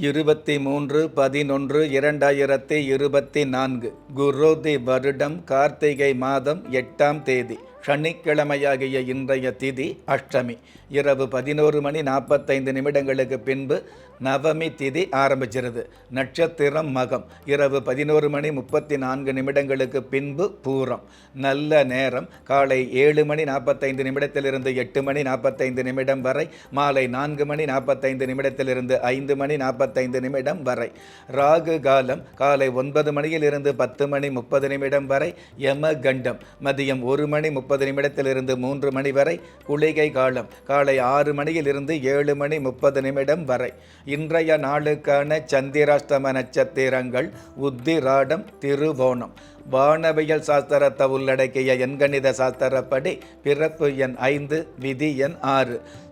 இருபத்தி மூன்று பதினொன்று இரண்டாயிரத்தி இருபத்தி நான்கு குரோதி வருடம் கார்த்திகை மாதம் எட்டாம் தேதி சனிக்கிழமையாகிய இன்றைய திதி அஷ்டமி. இரவு பதினோரு மணி நாற்பத்தைந்து நிமிடங்களுக்கு பின்பு நவமி திதி ஆரம்பிச்சிருது. நட்சத்திரம் மகம். இரவு பதினோரு மணி முப்பத்தி நான்கு நிமிடங்களுக்கு பின்பு பூரம். நல்ல நேரம். காலை ஏழு மணி நாற்பத்தைந்து நிமிடத்திலிருந்து எட்டு மணி நாற்பத்தைந்து நிமிடம் வரை. மாலை நான்கு மணி நாற்பத்தைந்து நிமிடத்திலிருந்து ஐந்து மணி நாற்பத்தைந்து நிமிடம் வரை. ராகு காலம் காலை ஒன்பது மணியிலிருந்து பத்து மணி முப்பது நிமிடம் வரை. யம கண்டம் மதியம் ஒரு மணி முப்பது நிமிடத்திலிருந்து மூன்று மணி வரை. குளிகை காலம். காலை ஆறு மணியிலிருந்து ஏழு மணி முப்பது நிமிடம் வரை. இன்றைய நாளுக்கான சந்திராஷ்டம நட்சத்திரங்கள் உத்திராடம் திருவோணம். வானவியல் சாஸ்திரத்தை உள்ளடக்கிய எண்கணித சாஸ்திரப்படி பிறப்பு எண் ஐந்து விதி எண் ஆறு.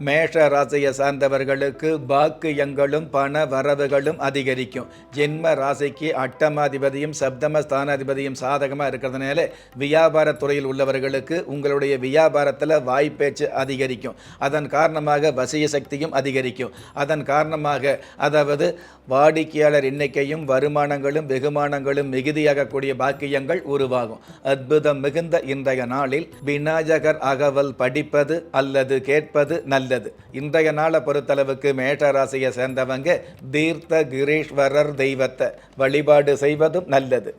மேஷ ராசியை சார்ந்தவர்களுக்கு பாக்கியங்களும் பண வரவுகளும் அதிகரிக்கும். ஜென்ம ராசிக்கு அட்டமாதிபதியும் சப்தம ஸ்தானாதிபதியும் சாதகமாக இருக்கிறதுனால வியாபாரத்துறையில் உள்ளவர்களுக்கு உங்களுடைய வியாபாரத்தில் வாய்ப்பேச்சு அதிகரிக்கும். அதன் காரணமாக வசிய சக்தியும் அதிகரிக்கும். அதன் காரணமாக அதாவது வாடிக்கையாளர் எண்ணிக்கையும் வருமானங்களும் வெகுமானங்களும் மிகுதியாகக்கூடிய பாக்கியங்கள் உருவாகும். அற்புதம் மிகுந்த இன்றைய நாளில் விநாயகர் அகவல் படிப்பது அல்லது கேட்பது நல்ல நல்லது. இன்றைய நாளை பொறுத்தளவுக்கு மேஷராசியை சேர்ந்தவங்க தீர்த்த கிரீஸ்வரர் தெய்வத்தை வழிபாடு செய்வதும் நல்லது.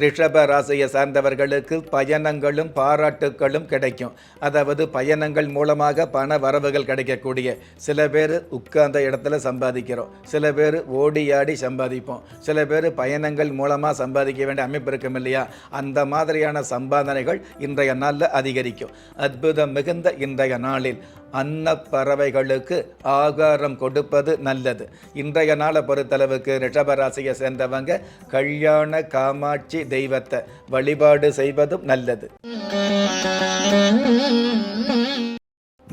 ரிஷப ராசியை சார்ந்தவர்களுக்கு பயணங்களும் பாராட்டுக்களும் கிடைக்கும். அதாவது பயணங்கள் மூலமாக பண வரவுகள் கிடைக்கக்கூடிய. சில பேர் உட்கார்ந்த இடத்துல சம்பாதிக்கிறோம். சில பேர் ஓடி ஆடி சம்பாதிப்போம். சில பேர் பயணங்கள் மூலமாக சம்பாதிக்க வேண்டிய அமைப்பு இருக்கும் இல்லையா? அந்த மாதிரியான சம்பாதனைகள் இன்றைய நாளில் அதிகரிக்கும். அற்புதம் மிகுந்த இன்றைய நாளில். அன்னப்பறவைகளுக்கு ஆகாரம் கொடுப்பது நல்லது. இன்றைய நாளை பொறுத்தளவுக்கு ரிஷபராசியை சேர்ந்தவங்க கல்யாண காமாட்சி தெய்வத்தை வழிபாடு செய்வதும் நல்லது.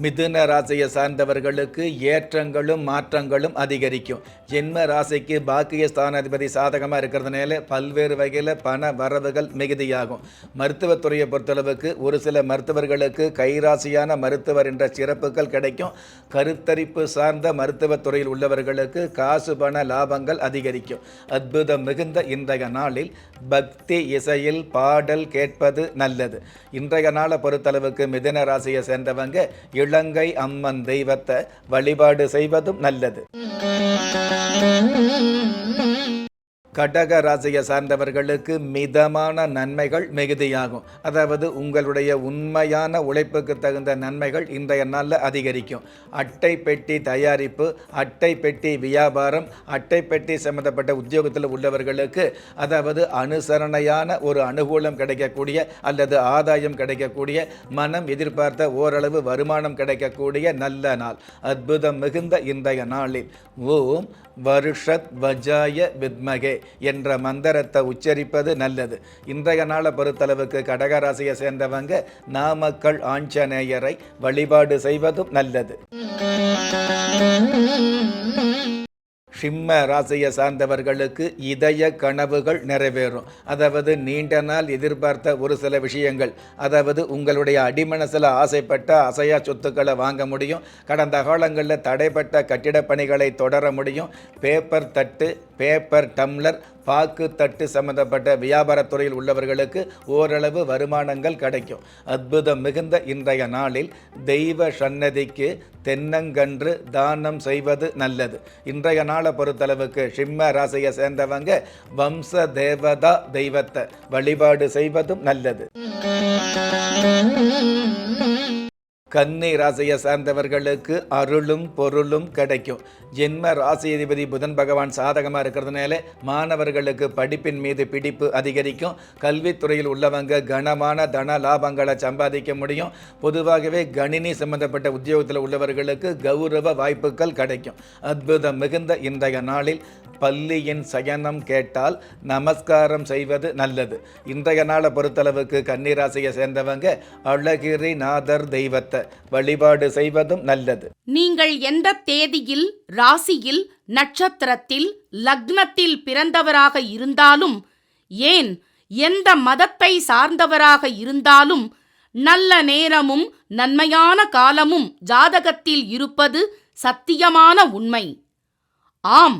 மிதுன ராசியை சார்ந்தவர்களுக்கு ஏற்றங்களும் மாற்றங்களும் அதிகரிக்கும். ஜென்ம ராசிக்கு பாக்கிய ஸ்தானாதிபதி சாதகமாக இருக்கிறதுனால பல்வேறு வகையில் பண வரவுகள் மிகுதியாகும். மருத்துவத்துறையை பொறுத்தளவுக்கு ஒரு சில மருத்துவர்களுக்கு கைராசியான மருத்துவர் என்ற சிறப்புகள் கிடைக்கும். கருத்தரிப்பு சார்ந்த மருத்துவத்துறையில் உள்ளவர்களுக்கு காசு பண லாபங்கள் அதிகரிக்கும். அற்புதம் மிகுந்த இன்றைய நாளில் பக்தி இசையில் பாடல் கேட்பது நல்லது. இன்றைய நாளை பொறுத்தளவுக்கு மிதுன ராசியை சேர்ந்தவங்க இளங்கை அம்மன் தெய்வத்தை வழிபாடு செய்வதும் நல்லது. கடக ராசியை சார்ந்தவர்களுக்கு மிதமான நன்மைகள் மிகுதியாகும். அதாவது உங்களுடைய உண்மையான உழைப்புக்கு தகுந்த நன்மைகள் இன்றைய நாளில் அதிகரிக்கும். அட்டை பெட்டி தயாரிப்பு அட்டை பெட்டி வியாபாரம் அட்டை பெட்டி சம்பந்தப்பட்ட உத்தியோகத்தில் உள்ளவர்களுக்கு அதாவது அனுசரணையான ஒரு அனுகூலம் கிடைக்கக்கூடிய அல்லது ஆதாயம் கிடைக்கக்கூடிய மனம் எதிர்பார்த்த ஓரளவு வருமானம் கிடைக்கக்கூடிய நல்ல நாள். அற்புதம் மிகுந்த இன்றைய நாளில். ஓம் வருஷத் வஜாய வித்மகே. என்ற மந்திரத்தை உச்சரிப்பது நல்லது. இன்றைய நாளை பொறுத்தளவுக்கு கடகராசியை சேர்ந்தவங்க நாமக்கல் ஆஞ்சநேயரை வழிபாடு செய்வதும் நல்லது. சிம்ம ராசியை சார்ந்தவர்களுக்கு இதய கனவுகள் நிறைவேறும். அதாவது நீண்ட நாள் எதிர்பார்த்த ஒரு சில விஷயங்கள் அதாவது உங்களுடைய அடிமனசில் ஆசைப்பட்ட அசையா சொத்துக்களை வாங்க முடியும். கடந்த காலங்களில் தடைப்பட்ட கட்டிடப் பணிகளை தொடர முடியும். பேப்பர் தட்டு பேப்பர் டம்ளர் பாக்கு தட்டு சம்பந்தப்பட்ட வியாபாரத் துறையில் உள்ளவர்களுக்கு ஓரளவு வருமானங்கள் கிடைக்கும். அற்புதம் மிகுந்த இன்றைய நாளில் தெய்வ சன்னதிக்கு தென்னங்கன்று தானம் செய்வது நல்லது. இன்றைய நாளை பொறுத்தளவுக்கு சிம்ம ராசியை சேர்ந்தவங்க வம்ச தேவதா தெய்வத்தை வழிபாடு செய்வதும் நல்லது. கன்னி ராசியை சார்ந்தவர்களுக்கு அருளும் பொருளும் கிடைக்கும். ஜென்ம ராசியதிபதி புதன் பகவான் சாதகமாக இருக்கிறதுனால மாணவர்களுக்கு படிப்பின் மீது பிடிப்பு அதிகரிக்கும். கல்வித்துறையில் உள்ளவங்க கனமான தன லாபங்களை சம்பாதிக்க முடியும். பொதுவாகவே கணினி சம்பந்தப்பட்ட உத்தியோகத்தில் உள்ளவர்களுக்கு கௌரவ வாய்ப்புகள் கிடைக்கும். அற்புதம் மிகுந்த இன்றைய நாளில் பள்ளியின் சயனம் கேட்டால் நமஸ்காரம் செய்வது நல்லது. இன்றைய நாளை பொறுத்தளவுக்கு கன்னிராசியை சேர்ந்தவங்க அழகிரி நாதர் தெய்வத்தை வழிபாடு செய்வதும் நல்லது. நீங்கள் எந்த தேதியில் ராசியில் நட்சத்திரத்தில் லக்னத்தில் பிறந்தவராக இருந்தாலும் ஏன் எந்த மதத்தை சார்ந்தவராக இருந்தாலும் நல்ல நேரமும் நன்மையான காலமும் ஜாதகத்தில் இருப்பது சத்தியமான உண்மை. ஆம்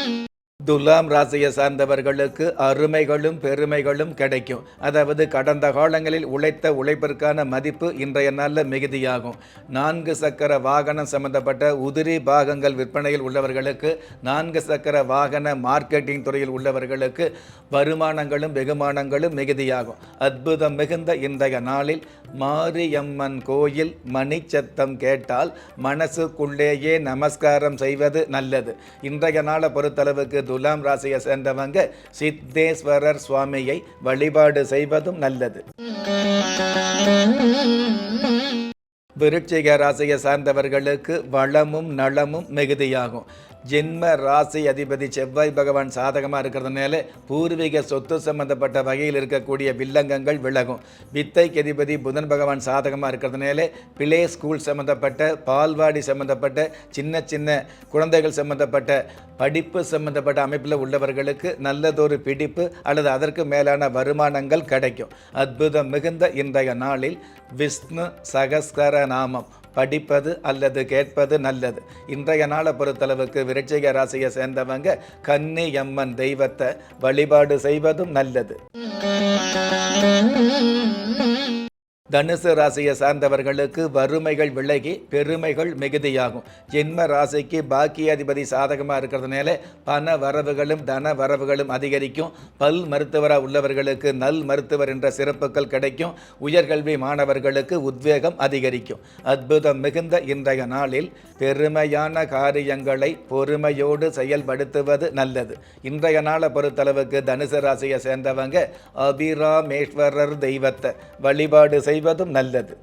துலாம் ராசியை சார்ந்தவர்களுக்கு அருமைகளும் பெருமைகளும் கிடைக்கும். அதாவது கடந்த காலங்களில் உழைத்த உழைப்பிற்கான மதிப்பு இன்றைய நாளில் மிகுதியாகும். நான்கு சக்கர வாகனம் சம்பந்தப்பட்ட உதிரி பாகங்கள் விற்பனையில் உள்ளவர்களுக்கு நான்கு சக்கர வாகன மார்க்கெட்டிங் துறையில் உள்ளவர்களுக்கு வருமானங்களும் வெகுமானங்களும் மிகுதியாகும். அற்புதம் மிகுந்த இன்றைய நாளில் மாரியம்மன் கோயில் மணிச்சத்தம் கேட்டால் மனசுக்குள்ளேயே நமஸ்காரம் செய்வது நல்லது. இன்றைய நாளை பொறுத்தளவுக்கு துலாம் ராசியை சேர்ந்தவங்க சித்தேஸ்வரர் சுவாமியை வழிபாடு செய்வதும் நல்லது. விருட்சிக ராசியை சார்ந்தவர்களுக்கு வளமும் நலமும் மிகுதியாகும். ஜென்ம ராசி அதிபதி செவ்வாய் பகவான் சாதகமாக இருக்கிறதுனால பூர்வீக சொத்து சம்பந்தப்பட்ட வகையில் இருக்கக்கூடிய வில்லங்கங்கள் விலகும். வித்தைக்கு அதிபதி புதன் பகவான் சாதகமாக இருக்கிறதுனால பிளே ஸ்கூல் சம்பந்தப்பட்ட பால்வாடி சம்பந்தப்பட்ட சின்ன சின்ன குழந்தைகள் சம்பந்தப்பட்ட படிப்பு சம்பந்தப்பட்ட அமைப்பில் உள்ளவர்களுக்கு நல்லதொரு பிடிப்பு அல்லது அதற்கு மேலான வருமானங்கள் கிடைக்கும். அற்புதம் மிகுந்த இன்றைய நாளில் விஷ்ணு சகஸ்கர நாமம். படிப்பது அல்லது கேட்பது நல்லது. இன்றைய நாளை பொறுத்தளவுக்கு விருச்சிக ராசியை சேர்ந்தவங்க கன்னி அம்மன் தெய்வத்தை வழிபாடு செய்வதும் நல்லது. தனுசு ராசியை சார்ந்தவர்களுக்கு வறுமைகள் விலகி பெருமைகள் மிகுதியாகும். ஜென்ம ராசிக்கு பாக்கியாதிபதி சாதகமாக இருக்கிறதுனால பண வரவுகளும் தன வரவுகளும் அதிகரிக்கும். பல் மருத்துவராக உள்ளவர்களுக்கு நல் மருத்துவர் என்ற சிறப்புகள் கிடைக்கும். உயர்கல்வி மாணவர்களுக்கு உத்வேகம் அதிகரிக்கும். அற்புதம் மிகுந்த இன்றைய நாளில் பெருமையான காரியங்களை பொறுமையோடு செயல்படுத்துவது நல்லது. இன்றைய நாளை பொறுத்தளவுக்கு தனுசு ராசியை சேர்ந்தவங்க அபிராமேஸ்வரர் தெய்வத்தை வழிபாடு செய்வதும் நல்லது.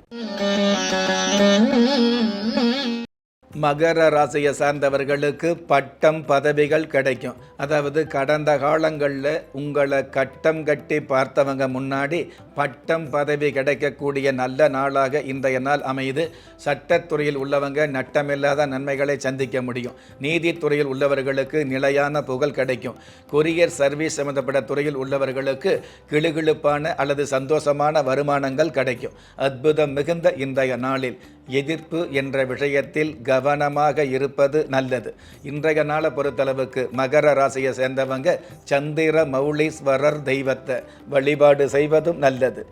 மகர ராசியை சார்ந்தவர்களுக்கு பட்டம் பதவிகள் கிடைக்கும். அதாவது கடந்த காலங்களில் உங்களை கட்டம் கட்டி பார்த்தவங்க முன்னாடி பட்டம் பதவி கிடைக்கக்கூடிய நல்ல நாளாக இன்றைய நாள் அமையுது. சட்டத்துறையில் உள்ளவங்க நட்டமில்லாத நன்மைகளை சந்திக்க முடியும். நீதித்துறையில் உள்ளவர்களுக்கு நிலையான புகழ் கிடைக்கும். கொரியர் சர்வீஸ் சம்மந்தப்பட்ட துறையில் உள்ளவர்களுக்கு கிளுகிழுப்பான அல்லது சந்தோஷமான வருமானங்கள் கிடைக்கும். அற்புதம் மிகுந்த இன்றைய நாளில் எதிர்ப்பு என்ற விஷயத்தில் கவனமாக இருப்பது நல்லது. இன்றைய நாளை பொறுத்தளவுக்கு மகர ராசியை சேர்ந்தவங்க சந்திர மௌலீஸ்வரர் தெய்வத்தை வழிபாடு செய்வதும் நல்லது.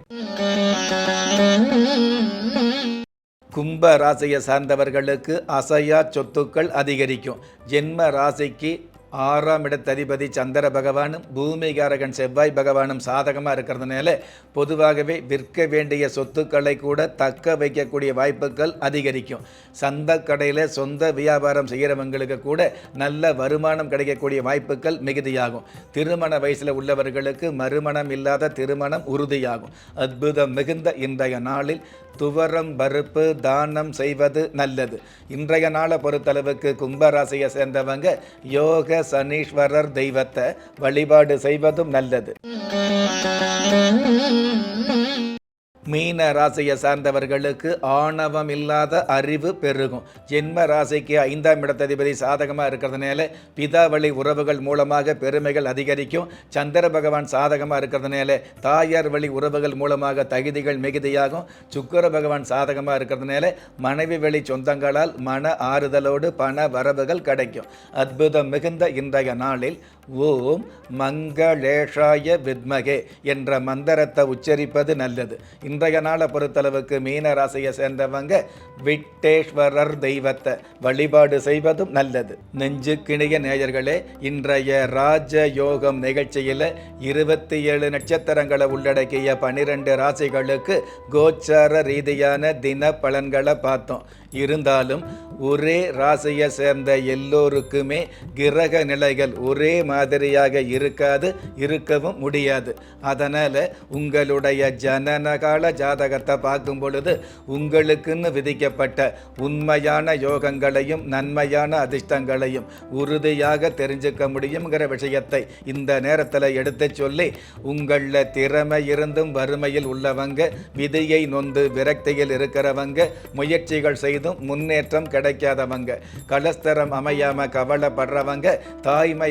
கும்ப ராசியை சார்ந்தவர்களுக்கு அசையா சொத்துக்கள் அதிகரிக்கும். ஜென்ம ராசிக்கு ஆறாம் இடத்ததிபதி சந்திர பகவானும் பூமிகாரகன் செவ்வாய் பகவானும் சாதகமாக இருக்கிறதுனால பொதுவாகவே விற்க வேண்டிய சொத்துக்களை கூட தக்க வைக்கக்கூடிய வாய்ப்புகள் அதிகரிக்கும். சந்த கடையில் சொந்த வியாபாரம் செய்கிறவங்களுக்கு கூட நல்ல வருமானம் கிடைக்கக்கூடிய வாய்ப்புகள் மிகுதியாகும். திருமண வயசில் உள்ளவர்களுக்கு மறுமணம் இல்லாத திருமணம் உறுதியாகும். அற்புதம் மிகுந்த இன்றைய நாளில் துவரம் பருப்பு தானம் செய்வது நல்லது. இன்றைய நாளை பொறுத்தளவுக்கு கும்பராசியை சேர்ந்தவங்க யோக சனீஸ்வரர் தெய்வத்தை வழிபாடு செய்வதும் நல்லது. மீன ராசியை சார்ந்தவர்களுக்கு ஆணவம் இல்லாத அறிவு பெருகும். ஜென்ம ராசிக்கு ஐந்தாம் இடத்ததிபதி சாதகமாக இருக்கிறதுனால பிதாவளி உறவுகள் மூலமாக பெருமைகள் அதிகரிக்கும். சந்திர பகவான் சாதகமாக இருக்கிறதுனால தாயார் வழி உறவுகள் மூலமாக தகுதிகள் மிகுதியாகும். சுக்கர பகவான் சாதகமாக இருக்கிறதுனால மனைவி வழி சொந்தங்களால் மன ஆறுதலோடு பண வரவுகள் கிடைக்கும். அற்புதம் மிகுந்த இன்றைய நாளில் ஓம் மங்களேஷாய வித்மகே என்ற மந்திரத்தை உச்சரிப்பது நல்லது. இன்றைய நாளை பொறுத்தளவுக்கு மீன ராசியை சேர்ந்தவங்க விட்டேஸ்வரர் தெய்வத்தை வழிபாடு செய்வதும் நல்லது. நெஞ்சுக்கிணிய நேயர்களே இன்றைய ராஜ யோகம் நிகழ்ச்சியில் இருபத்தி ஏழு நட்சத்திரங்களை உள்ளடக்கிய பனிரெண்டு ராசிகளுக்கு கோச்சார ரீதியான தின பலன்களை பார்த்தோம். இருந்தாலும் ஒரே ராசியை சேர்ந்த எல்லோருக்குமே கிரக நிலைகள் ஒரே மாதிரியாக இருக்காது இருக்கவும் முடியாது. அதனால் உங்களுடைய ஜனனகால ஜாதகத்தை பார்க்கும் பொழுது உங்களுக்குன்னு விதிக்கப்பட்ட உண்மையான யோகங்களையும் நன்மையான அதிர்ஷ்டங்களையும் உறுதியாக தெரிஞ்சுக்க முடியுங்கிற விஷயத்தை இந்த நேரத்தில் எடுத்துச் சொல்லி உங்களில் திறமை இருந்தும் வறுமையில் உள்ளவங்க விதியை நொந்து விரக்தியில் இருக்கிறவங்க முயற்சிகள் செய்தும் முன்னேற்றம் கிடைக்காதவங்க கலஸ்தரம் அமையாமல் கவலைப்படுறவங்க தாய்மை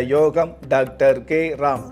யோகம் டாக்டர் கே ராம்.